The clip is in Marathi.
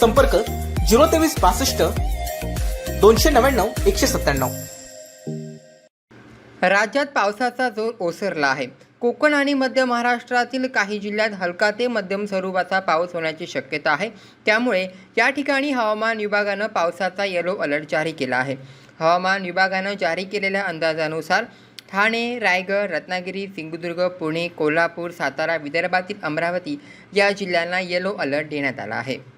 संपर्क झिरो तेवीस बासष्ट दोनशे नव्याण्णव एकशे सत्त्याण्णव. राज्यात पावसाचा जोर ओसरला आहे. कोकण आणि मध्य महाराष्ट्रातील काही जिल्ह्यात हलका ते मध्यम स्वरूपाचा पाऊस होण्याची शक्यता आहे. त्यामुळे या ठिकाणी हवामान विभागानं पावसाचा येलो अलर्ट जारी केला आहे. हवामान विभागानं जारी केलेल्या अंदाजानुसार ठाणे रायगड रत्नागिरी सिंधुदुर्ग पुणे कोल्हापूर सातारा विदर्भातील अमरावती या जिल्ह्यांना येलो अलर्ट देण्यात आला आहे.